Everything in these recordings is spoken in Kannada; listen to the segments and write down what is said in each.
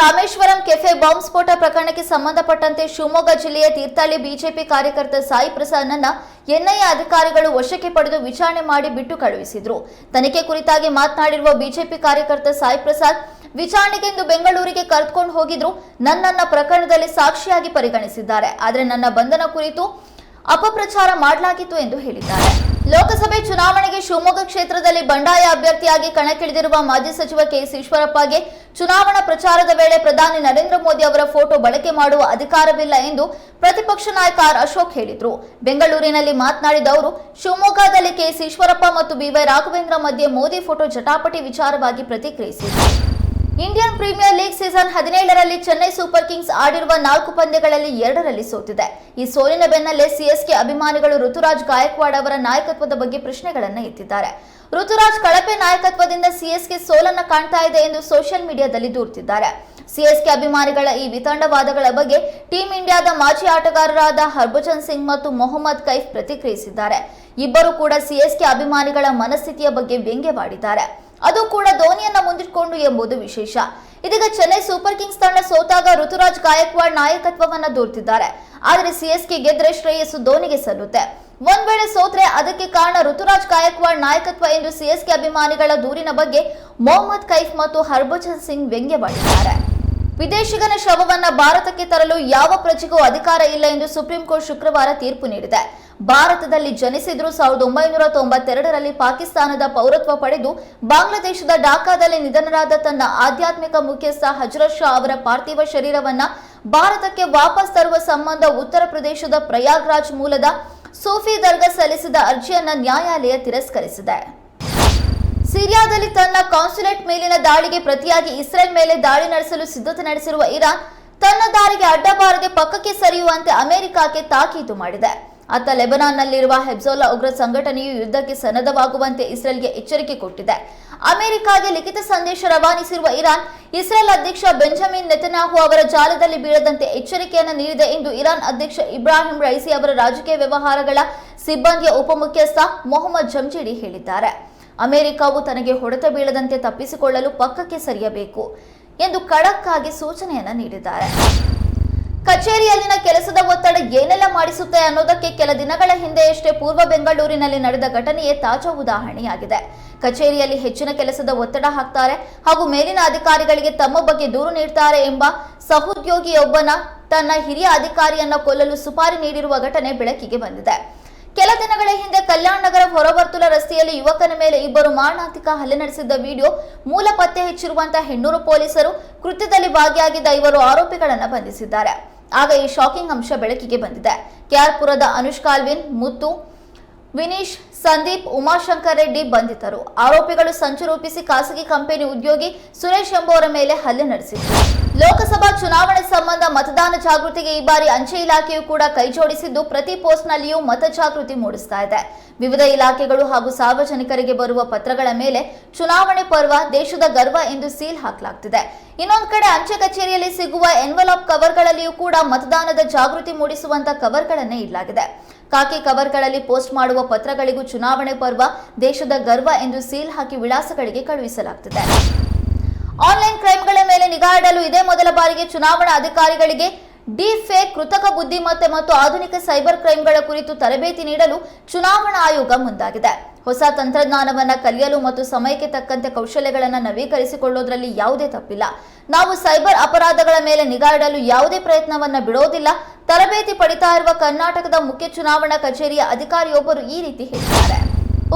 ಬಾಂಬ್ ಸ್ಫೋಟ ಪ್ರಕರಣಕ್ಕೆ ಸಂಬಂಧಪಟ್ಟಂತೆ ಶಿವಮೊಗ್ಗ ಜಿಲ್ಲೆಯ ತೀರ್ಥಹಳ್ಳಿ ಬಿಜೆಪಿ ಕಾರ್ಯಕರ್ತ ಸಾಯಿ ಪ್ರಸಾದ್ನನ್ನ ಎನ್ಐಎ ಅಧಿಕಾರಿಗಳು ವಶಕ್ಕೆ ಪಡೆದು ವಿಚಾರಣೆ ಮಾಡಿ ಬಿಟ್ಟು ಕಳುಹಿಸಿದ್ರು. ತನಿಖೆ ಕುರಿತಾಗಿ ಮಾತನಾಡಿರುವ ಬಿಜೆಪಿ ಕಾರ್ಯಕರ್ತ ಸಾಯಿ ಪ್ರಸಾದ್, ವಿಚಾರಣೆಗೆಂದು ಬೆಂಗಳೂರಿಗೆ ಕರೆದುಕೊಂಡು ಹೋಗಿದ್ರು, ನನ್ನನ್ನ ಪ್ರಕರಣದಲ್ಲಿ ಸಾಕ್ಷಿಯಾಗಿ ಪರಿಗಣಿಸಿದ್ದಾರೆ. ಆದರೆ ನನ್ನ ಬಂಧನ ಕುರಿತು ಅಪಪ್ರಚಾರ ಮಾಡಲಾಗಿತ್ತು ಎಂದು ಹೇಳಿದ್ದಾರೆ. ಲೋಕಸಭೆ ಚುನಾವಣೆಗೆ ಶಿವಮೊಗ್ಗ ಕ್ಷೇತ್ರದಲ್ಲಿ ಬಂಡಾಯ ಅಭ್ಯರ್ಥಿಯಾಗಿ ಕಣಕ್ಕಿಳಿದಿರುವ ಮಾಜಿ ಸಚಿವ ಕೆಎಸ್ ಈಶ್ವರಪ್ಪಗೆ ಚುನಾವಣಾ ಪ್ರಚಾರದ ವೇಳೆ ಪ್ರಧಾನಿ ನರೇಂದ್ರ ಮೋದಿ ಅವರ ಫೋಟೋ ಬಳಕೆ ಮಾಡುವ ಅಧಿಕಾರವಿಲ್ಲ ಎಂದು ಪ್ರತಿಪಕ್ಷ ನಾಯಕ ಆರ್ ಅಶೋಕ್ ಹೇಳಿದರು. ಬೆಂಗಳೂರಿನಲ್ಲಿ ಮಾತನಾಡಿದ ಅವರು, ಶಿವಮೊಗ್ಗದಲ್ಲಿ ಕೆಎಸ್ ಈಶ್ವರಪ್ಪ ಮತ್ತು ಬಿವೈ ರಾಘವೇಂದ್ರ ಮಧ್ಯೆ ಮೋದಿ ಫೋಟೋ ಜಟಾಪಟಿ ವಿಚಾರವಾಗಿ ಪ್ರತಿಕ್ರಿಯಿಸಿದರು. ಇಂಡಿಯನ್ ಪ್ರೀಮಿಯರ್ ಲೀಗ್ ಸೀಸನ್ ಹದಿನೇಳರಲ್ಲಿ ಚೆನ್ನೈ ಸೂಪರ್ ಕಿಂಗ್ಸ್ ಆಡಿರುವ ನಾಲ್ಕು ಪಂದ್ಯಗಳಲ್ಲಿ ಎರಡರಲ್ಲಿ ಸೋತಿದೆ. ಈ ಸೋಲಿನ ಬೆನ್ನಲ್ಲೇ ಸಿಎಸ್ಕೆ ಅಭಿಮಾನಿಗಳು ಋತುರಾಜ್ ಗಾಯಕ್ವಾಡ್ ಅವರ ನಾಯಕತ್ವದ ಬಗ್ಗೆ ಪ್ರಶ್ನೆಗಳನ್ನು ಎತ್ತಿದ್ದಾರೆ. ಋತುರಾಜ್ ಕಳಪೆ ನಾಯಕತ್ವದಿಂದ ಸಿಎಸ್ಕೆ ಸೋಲನ್ನು ಕಾಣ್ತಾ ಇದೆ ಎಂದು ಸೋಷಿಯಲ್ ಮೀಡಿಯಾದಲ್ಲಿ ದೂರುತ್ತಿದ್ದಾರೆ ಸಿಎಸ್ಕೆ ಅಭಿಮಾನಿಗಳ ಈ ವಿತಂಡವಾದಗಳ ಬಗ್ಗೆ ಟೀಂ ಇಂಡಿಯಾದ ಮಾಜಿ ಆಟಗಾರರಾದ ಹರ್ಭಜನ್ ಸಿಂಗ್ ಮತ್ತು ಮೊಹಮ್ಮದ್ ಕೈಫ್ ಪ್ರತಿಕ್ರಿಯಿಸಿದ್ದಾರೆ. ಇಬ್ಬರು ಕೂಡ ಸಿಎಸ್ಕೆ ಅಭಿಮಾನಿಗಳ ಮನಸ್ಥಿತಿಯ ಬಗ್ಗೆ ವ್ಯಂಗ್ಯವಾಡಿದ್ದಾರೆ. ಅದು ಕೂಡ ಧೋನಿಯನ್ನ ಮುಂದಿಟ್ಕೊಂಡು ಎಂಬುದು ವಿಶೇಷ. ಇದೀಗ ಚೆನ್ನೈ ಸೂಪರ್ ಕಿಂಗ್ಸ್ ತಂಡ ಸೋತಾಗ ಋತುರಾಜ್ ಗಾಯಕ್ವಾಡ್ ನಾಯಕತ್ವವನ್ನ ದೂರ್ತಿದ್ದಾರೆ. ಆದರೆ ಸಿಎಸ್ಕೆ ಗೆದ್ರೆ ಶ್ರೇಯಸ್ಸು ಧೋನಿಗೆ ಸಲ್ಲುತ್ತೆ. ಒಂದ್ ವೇಳೆ ಸೋತ್ರೆ ಅದಕ್ಕೆ ಕಾರಣ ಋತುರಾಜ್ ಗಾಯಕ್ವಾಡ್ ನಾಯಕತ್ವ ಎಂದು ಸಿಎಸ್ಕೆ ಅಭಿಮಾನಿಗಳ ದೂರಿನ ಬಗ್ಗೆ ಮೊಹಮ್ಮದ್ ಕೈಫ್ ಮತ್ತು ಹರ್ಭಜನ್ ಸಿಂಗ್ ವ್ಯಂಗ್ಯವಾಡಿದ್ದಾರೆ. ವಿದೇಶಿಗನ ಶವವನ್ನ ಭಾರತಕ್ಕೆ ತರಲು ಯಾವ ಪ್ರಜೆಗೂ ಅಧಿಕಾರ ಇಲ್ಲ ಎಂದು ಸುಪ್ರೀಂ ಕೋರ್ಟ್ ಶುಕ್ರವಾರ ತೀರ್ಪು ನೀಡಿದೆ. ಭಾರತದಲ್ಲಿ ಜನಿಸಿದ್ರು ಸಾವಿರದ ಒಂಬೈನೂರ ತೊಂಬತ್ತೆರಡರಲ್ಲಿ ಪಾಕಿಸ್ತಾನದ ಪೌರತ್ವ ಪಡೆದು ಬಾಂಗ್ಲಾದೇಶದ ಢಾಕಾದಲ್ಲಿ ನಿಧನರಾದ ತನ್ನ ಆಧ್ಯಾತ್ಮಿಕ ಮುಖ್ಯಸ್ಥ ಹಜರತ್ ಶಾ ಅವರ ಪಾರ್ಥಿವ ಶರೀರವನ್ನ ಭಾರತಕ್ಕೆ ವಾಪಸ್ ತರುವ ಸಂಬಂಧ ಉತ್ತರ ಪ್ರದೇಶದ ಪ್ರಯಾಗ್ರಾಜ್ ಮೂಲದ ಸೂಫಿ ದರ್ಗಾ ಸಲ್ಲಿಸಿದ ಅರ್ಜಿಯನ್ನ ನ್ಯಾಯಾಲಯ ತಿರಸ್ಕರಿಸಿದೆ. ಸಿರಿಯಾದಲ್ಲಿ ತನ್ನ ಕಾನ್ಸುಲೇಟ್ ಮೇಲಿನ ದಾಳಿಗೆ ಪ್ರತಿಯಾಗಿ ಇಸ್ರೇಲ್ ಮೇಲೆ ದಾಳಿ ನಡೆಸಲು ಸಿದ್ಧತೆ ನಡೆಸಿರುವ ಇರಾನ್ ತನ್ನ ದಾರಿಗೆ ಅಡ್ಡಬಾರದೆ ಪಕ್ಕಕ್ಕೆ ಸರಿಯುವಂತೆ ಅಮೆರಿಕಕ್ಕೆ ತಾಕೀತು ಮಾಡಿದೆ. ಅತ್ತ ಲೆಬನಾನ್ನಲ್ಲಿರುವ ಹೆಬ್ಜೋಲಾ ಉಗ್ರ ಸಂಘಟನೆಯು ಯುದ್ಧಕ್ಕೆ ಸನ್ನದ್ಧವಾಗುವಂತೆ ಇಸ್ರೇಲ್ಗೆ ಎಚ್ಚರಿಕೆ ಕೊಟ್ಟಿದೆ. ಅಮೆರಿಕಾಗೆ ಲಿಖಿತ ಸಂದೇಶ ರವಾನಿಸಿರುವ ಇರಾನ್, ಇಸ್ರೇಲ್ ಅಧ್ಯಕ್ಷ ಬೆಂಜಮಿನ್ ನೆತನಾಹು ಅವರ ಜಾಲದಲ್ಲಿ ಬೀಳದಂತೆ ಎಚ್ಚರಿಕೆಯನ್ನು ನೀಡಿದೆ ಎಂದು ಇರಾನ್ ಅಧ್ಯಕ್ಷ ಇಬ್ರಾಹಿಂ ರೈಸಿ ಅವರ ರಾಜಕೀಯ ವ್ಯವಹಾರಗಳ ಸಿಬ್ಬಂದಿಯ ಉಪಮುಖ್ಯಸ್ಥ ಮೊಹಮ್ಮದ್ ಜಂಜಿಡಿ ಹೇಳಿದ್ದಾರೆ. ಅಮೆರಿಕವು ತನಗೆ ಹೊಡೆತ ಬೀಳದಂತೆ ತಪ್ಪಿಸಿಕೊಳ್ಳಲು ಪಕ್ಕಕ್ಕೆ ಸರಿಯಬೇಕು ಎಂದು ಖಡಕ್ ಆಗಿ ಸೂಚನೆಯನ್ನ ನೀಡಿದ್ದಾರೆ. ಕಚೇರಿಯಲ್ಲಿನ ಕೆಲಸದ ಒತ್ತಡ ಏನೆಲ್ಲ ಮಾಡಿಸುತ್ತೆ ಅನ್ನೋದಕ್ಕೆ ಕೆಲ ದಿನಗಳ ಹಿಂದೆಯಷ್ಟೇ ಪೂರ್ವ ಬೆಂಗಳೂರಿನಲ್ಲಿ ನಡೆದ ಘಟನೆಯೇ ತಾಜಾ ಉದಾಹರಣೆಯಾಗಿದೆ. ಕಚೇರಿಯಲ್ಲಿ ಹೆಚ್ಚಿನ ಕೆಲಸದ ಒತ್ತಡ ಹಾಕ್ತಾರೆ ಹಾಗೂ ಮೇಲಿನ ಅಧಿಕಾರಿಗಳಿಗೆ ತಮ್ಮ ಬಗ್ಗೆ ದೂರು ನೀಡ್ತಾರೆ ಎಂಬ ಸಹೋದ್ಯೋಗಿಯೊಬ್ಬನ ತನ್ನ ಹಿರಿಯ ಅಧಿಕಾರಿಯನ್ನ ಕೊಲ್ಲಲು ಸುಪಾರಿ ನೀಡಿರುವ ಘಟನೆ ಬೆಳಕಿಗೆ ಬಂದಿದೆ. ಕೆಲ ದಿನಗಳ ಹಿಂದೆ ಕಲ್ಯಾಣ ನಗರ ಹೊರವರ್ತುಲ ರಸ್ತೆಯಲ್ಲಿ ಯುವಕನ ಮೇಲೆ ಇಬ್ಬರು ಮಾರಣಾಂತಿಕ ಹಲ್ಲೆ ನಡೆಸಿದ್ದ ವಿಡಿಯೋ ಮೂಲ ಪತ್ತೆ ಹಚ್ಚಿರುವಂತಹ ಹೆಣ್ಣೂರು ಪೊಲೀಸರು ಕೃತ್ಯದಲ್ಲಿ ಭಾಗಿಯಾಗಿದ್ದ ಇವರು ಆರೋಪಿಗಳನ್ನು ಬಂಧಿಸಿದ್ದಾರೆ. ಆಗ ಈ ಶಾಕಿಂಗ್ ಅಂಶ ಬೆಳಕಿಗೆ ಬಂದಿದೆ. ಕೆಆರ್ಪುರದ ಅನುಷ್ಕಾಲ್ವಿನ್ ಮುತ್ತು, ವಿನೀಶ್, ಸಂದೀಪ್, ಉಮಾಶಂಕರ್ ರೆಡ್ಡಿ ಬಂಧಿತರು. ಆರೋಪಿಗಳು ಸಂಚು ರೂಪಿಸಿ ಖಾಸಗಿ ಕಂಪನಿ ಉದ್ಯೋಗಿ ಸುರೇಶ್ ಎಂಬುವರ ಮೇಲೆ ಹಲ್ಲೆ ನಡೆಸಿದ್ರು. ಲೋಕಸಭಾ ಚುನಾವಣೆ ಸಂಬಂಧ ಮತದಾನ ಜಾಗೃತಿಗೆ ಈ ಬಾರಿ ಅಂಚೆ ಇಲಾಖೆಯು ಕೂಡ ಕೈಜೋಡಿಸಿದ್ದು ಪ್ರತಿ ಪೋಸ್ಟ್ನಲ್ಲಿಯೂ ಮತ ಜಾಗೃತಿ ಮೂಡಿಸ್ತಾ ಇದೆ. ವಿವಿಧ ಇಲಾಖೆಗಳು ಹಾಗೂ ಸಾರ್ವಜನಿಕರಿಗೆ ಬರುವ ಪತ್ರಗಳ ಮೇಲೆ ಚುನಾವಣೆ ಪರ್ವ ದೇಶದ ಗರ್ವ ಎಂದು ಸೀಲ್ ಹಾಕಲಾಗ್ತಿದೆ. ಇನ್ನೊಂದು ಕಡೆ ಅಂಚೆ ಕಚೇರಿಯಲ್ಲಿ ಸಿಗುವ ಎನ್ವಲಪ್ ಕವರ್ಗಳಲ್ಲಿಯೂ ಕೂಡ ಮತದಾನದ ಜಾಗೃತಿ ಮೂಡಿಸುವಂತ ಕವರ್ಗಳನ್ನೇ ಇಡಲಾಗಿದೆ. ಕಾಕಿ ಕವರ್ಗಳಲ್ಲಿ ಪೋಸ್ಟ್ ಮಾಡುವ ಪತ್ರಗಳಿಗೂ ಚುನಾವಣೆ ಪರ್ವ ದೇಶದ ಗರ್ವ ಎಂದು ಸೀಲ್ ಹಾಕಿ ವಿಳಾಸಗಳಿಗೆ ಕಳುಹಿಸಲಾಗ್ತಿದೆ. ಆನ್ಲೈನ್ ನಿಗಾ ಇಡಲು ಇದೇ ಮೊದಲ ಬಾರಿಗೆ ಚುನಾವಣಾ ಅಧಿಕಾರಿಗಳಿಗೆ ಡಿ ಫೇಕ್ ಕೃತಕ ಬುದ್ಧಿಮತ್ತೆ ಮತ್ತು ಆಧುನಿಕ ಸೈಬರ್ ಕ್ರೈಮ್ಗಳ ಕುರಿತು ತರಬೇತಿ ನೀಡಲು ಚುನಾವಣಾ ಆಯೋಗ ಮುಂದಾಗಿದೆ. ಹೊಸ ತಂತ್ರಜ್ಞಾನವನ್ನ ಕಲಿಯಲು ಮತ್ತು ಸಮಯಕ್ಕೆ ತಕ್ಕಂತೆ ಕೌಶಲ್ಯಗಳನ್ನು ನವೀಕರಿಸಿಕೊಳ್ಳೋದ್ರಲ್ಲಿ ಯಾವುದೇ ತಪ್ಪಿಲ್ಲ. ನಾವು ಸೈಬರ್ ಅಪರಾಧಗಳ ಮೇಲೆ ನಿಗಾ ಇಡಲು ಯಾವುದೇ ಪ್ರಯತ್ನವನ್ನ ಬಿಡೋದಿಲ್ಲ. ತರಬೇತಿ ಪಡಿತಾ ಇರುವ ಕರ್ನಾಟಕದ ಮುಖ್ಯ ಚುನಾವಣಾ ಕಚೇರಿಯ ಅಧಿಕಾರಿಯೊಬ್ಬರು ಈ ರೀತಿ ಹೇಳಿದ್ದಾರೆ.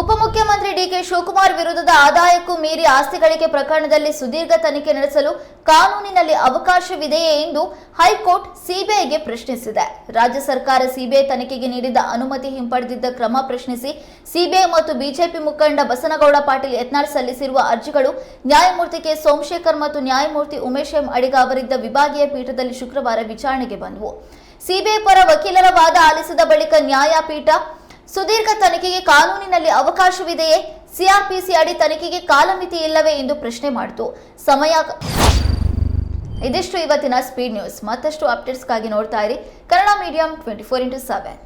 ಉಪಮುಖ್ಯಮಂತ್ರಿ ಡಿಕೆ ಶಿವಕುಮಾರ್ ವಿರುದ್ಧದ ಆದಾಯಕ್ಕೂ ಮೀರಿ ಆಸ್ತಿ ಗಳಿಕೆ ಪ್ರಕರಣದಲ್ಲಿ ಸುದೀರ್ಘ ತನಿಖೆ ನಡೆಸಲು ಕಾನೂನಿನಲ್ಲಿ ಅವಕಾಶವಿದೆಯೇ ಎಂದು ಹೈಕೋರ್ಟ್ ಸಿಬಿಐಗೆ ಪ್ರಶ್ನಿಸಿದೆ. ರಾಜ್ಯ ಸರ್ಕಾರ ಸಿಬಿಐ ತನಿಖೆಗೆ ನೀಡಿದ ಅನುಮತಿ ಹಿಂಪಡೆದಿದ್ದ ಕ್ರಮ ಪ್ರಶ್ನಿಸಿ ಸಿಬಿಐ ಮತ್ತು ಬಿಜೆಪಿ ಮುಖಂಡ ಬಸನಗೌಡ ಪಾಟೀಲ್ ಯತ್ನಾಳ್ ಸಲ್ಲಿಸಿರುವ ಅರ್ಜಿಗಳು ನ್ಯಾಯಮೂರ್ತಿ ಕೆ. ಸೋಮಶೇಖರ್ ಮತ್ತು ನ್ಯಾಯಮೂರ್ತಿ ಉಮೇಶ್ ಎಂ ಅಡಿಗ ಅವರಿದ್ದ ವಿಭಾಗೀಯ ಪೀಠದಲ್ಲಿ ಶುಕ್ರವಾರ ವಿಚಾರಣೆಗೆ ಬಂದವು. ಸಿಬಿಐ ಪರ ವಕೀಲರ ವಾದ ಆಲಿಸಿದ ಬಳಿಕ ನ್ಯಾಯಪೀಠ ಸುದೀರ್ಘ ತನಿಖೆಗೆ ಕಾನೂನಿನಲ್ಲಿ ಅವಕಾಶವಿದೆಯೇ? ಸಿಆರ್ಪಿಸಿ ಅಡಿ ತನಿಖೆಗೆ ಕಾಲಮಿತಿ ಇಲ್ಲವೇ ಎಂದು ಪ್ರಶ್ನೆ ಮಾಡಿತು. ಸಮಯ ಇದಿಷ್ಟು ಇವತ್ತಿನ ಸ್ಪೀಡ್ ನ್ಯೂಸ್ ಮತ್ತಷ್ಟು ಅಪ್ಡೇಟ್ಸ್ಗಾಗಿ ನೋಡ್ತಾ ಇರಿ. Kannada medium twenty four into seven